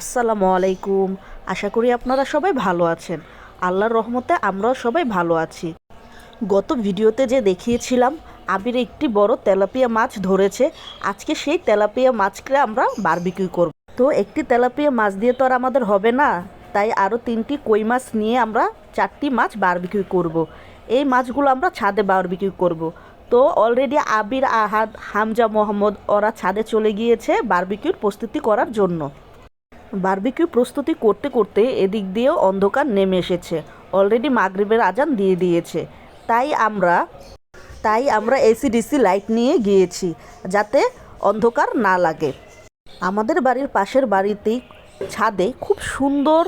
আসসালামু আলাইকুম। আশা করি আপনারা সবাই ভালো আছেন। আল্লাহর রহমতে আমরাও সবাই ভালো আছি। গত ভিডিওতে যে দেখিয়েছিলাম, আবির একটি বড় তেলাপিয়া মাছ ধরেছে। আজকে সেই তেলাপিয়া মাছকে আমরা বারবিকিউ করব। তো একটি তেলাপিয়া মাছ দিয়ে তো আর আমাদের হবে না। তাই আরও তিনটি কই মাছ নিয়ে আমরা চারটি মাছ বারবিকিউ করব। এই মাছগুলো আমরা ছাদে বারবিকিউ করব। তো অলরেডি আবির, আহাদ, হামজা, মোহাম্মদ ওরা ছাদে চলে গিয়েছে বারবিকিউর প্রস্তুতি করার জন্য। বারবিকিউ প্রস্তুতি করতে করতে এদিক দিয়েও অন্ধকার নেমে এসেছে। অলরেডি মাগরিবের আজান দিয়ে দিয়েছে। তাই আমরা তাই আমরা এসিডিসি লাইট নিয়ে গিয়েছি, যাতে অন্ধকার না লাগে। আমাদের বাড়ির পাশের বাড়িতেই ছাদে খুব সুন্দর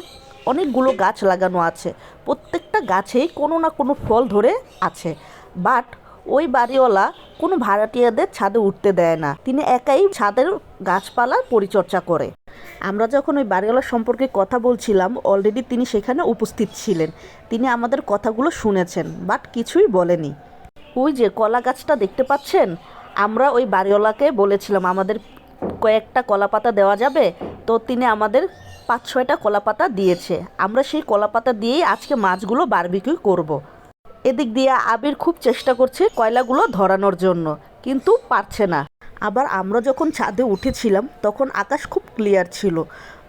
অনেকগুলো গাছ লাগানো আছে। প্রত্যেকটা গাছেই কোনো না কোনো ফল ধরে আছে। বাট ওই বাড়িওয়ালা কোনো ভাড়াটিয়াদের ছাদে উঠতে দেয় না। তিনি একাই ছাদের গাছপালার পরিচর্যা করে। আমরা যখন ওই বাড়িওয়ালার সম্পর্কে কথা বলছিলাম অলরেডি তিনি সেখানে উপস্থিত ছিলেন। তিনি আমাদের কথাগুলো শুনেছেন বাট কিছুই বলেনি। ওই যে কলা গাছটা দেখতে পাচ্ছেন? আমরা ওই বাড়িওয়ালাকে বলেছিলাম, আমাদের কয়েকটা কলা পাতা দেওয়া যাবে। তো তিনি আমাদের পাঁচ, ছয়টা কলা পাতা দিয়েছে। আমরা সেই কলা পাতা দিয়েই আজকে মাছগুলো বারবিকিউ করব। এদিক দিয়ে আবির খুব চেষ্টা করছে কয়লাগুলো ধরানোর জন্য, কিন্তু পারছে না। আবার আমরা যখন ছাদে উঠেছিলাম, তখন আকাশ খুব ক্লিয়ার ছিল।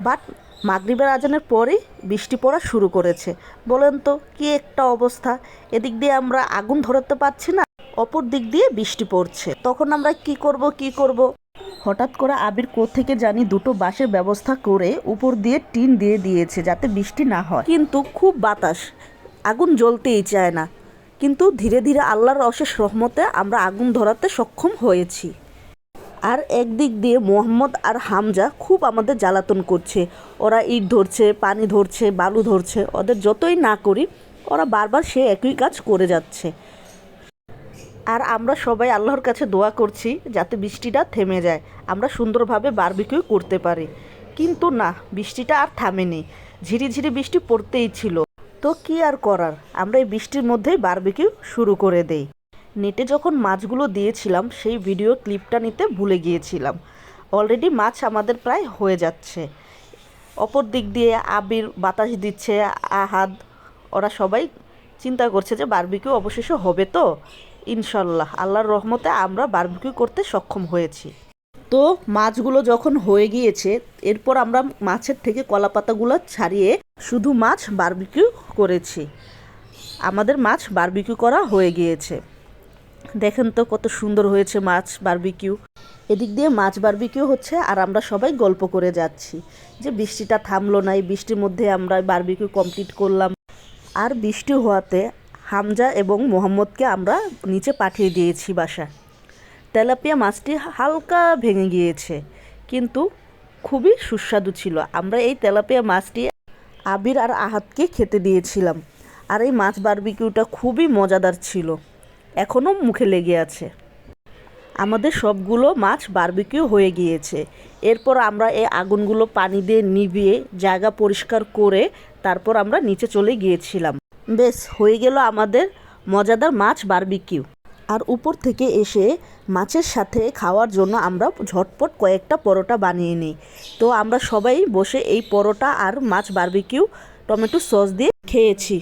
বাট মাগরিবের আজানের পরেই বৃষ্টি পড়া শুরু করেছে। বলেন তো, কি একটা অবস্থা? এদিক দিয়ে আমরা আগুন ধরাতে পারছি না, অপর দিক দিয়ে বৃষ্টি পড়ছে। তখন আমরা কি করব কি করব? হঠাৎ করে আবির থেকে জানি দুটো বাঁশের ব্যবস্থা করে উপর দিয়ে টিন দিয়ে দিয়েছে যাতে বৃষ্টি না হয়। কিন্তু খুব বাতাস, আগুন জ্বলতেই চায় না। কিন্তু ধীরে ধীরে আল্লাহর অশেষ রহমতে আমরা আগুন ধরাতে সক্ষম হয়েছি। আর একদিক দিয়ে মোহাম্মদ আর হামজা খুব আমাদের জ্বালাতন করছে। ওরা ইট ধরছে, পানি ধরছে, বালু ধরছে, ওদের যতই না করি, ওরা বারবার সে একই কাজ করে যাচ্ছে। আর আমরা সবাই আল্লাহর কাছে দোয়া করছি যাতে বৃষ্টিটা থেমে যায়। আমরা সুন্দরভাবে বারবিকিউ করতে পারি। কিন্তু না, বৃষ্টিটা আর থামেনি। ঝিরিঝিরি বৃষ্টি পড়তেই ছিল। তো কি আর করার? আমরা এই বৃষ্টির মধ্যেই বারবিকিউ শুরু করে দেই। নেটে যখন মাছগুলো দিয়েছিলাম, সেই ভিডিও ক্লিপটা নিতে ভুলে গিয়েছিলাম। অলরেডি মাছ আমাদের প্রায় হয়ে যাচ্ছে। অপর দিক দিয়ে আবির বাতাস দিচ্ছে, আহাদ, ওরা সবাই চিন্তা করছে যে বারবিকিউ অবশেষে হবে তো? ইনশাল্লাহ, আল্লাহর রহমতে আমরা বারবিকিউ করতে সক্ষম হয়েছি। তো মাছগুলো যখন হয়ে গিয়েছে, এরপর আমরা মাছের থেকে কলা পাতাগুলো ছাড়িয়ে শুধু মাছ বারবিকিউ করেছি। আমাদের মাছ বারবিকিউ করা হয়ে গিয়েছে। দেখেন তো কত সুন্দর হয়েছে মাছ বারবিকিউ এদিক দিয়ে মাছ বারবিকিউ হচ্ছে আর আমরা সবাই গল্প করে যাচ্ছি যে বৃষ্টিটা থামলো না, এই বৃষ্টির মধ্যে আমরা বারবিকিউ কমপ্লিট করলাম। আর বৃষ্টি হওয়াতে হামজা এবং মোহাম্মদকে আমরা নিচে পাঠিয়ে দিয়েছি বাসা। তেলাপিয়া মাছটি হালকা ভেঙে গিয়েছে, কিন্তু খুবই সুস্বাদু ছিল। আমরা এই তেলাপিয়া মাছটি আবির আর আহাতকে খেতে দিয়েছিলাম। আর এই মাছ বারবিকিউটা খুবই মজাদার ছিল। এখনও মুখে লেগে আছে। আমাদের সবগুলো মাছ বারবিকিউ হয়ে গিয়েছে। এরপর আমরা এই আগুনগুলো পানি দিয়ে নিভিয়ে জায়গা পরিষ্কার করে তারপর আমরা নিচে চলে গিয়েছিলাম। বেশ, হয়ে গেল আমাদের মজাদার মাছ বারবিকিউ আর উপর থেকে এসে মাছের সাথে খাওয়ার জন্য আমরা ঝটপট কয়েকটা পরোটা বানিয়ে নিই। তো আমরা সবাই বসে এই পরোটা আর মাছ বারবিকিউ টমেটো সস দিয়ে খেয়েছি।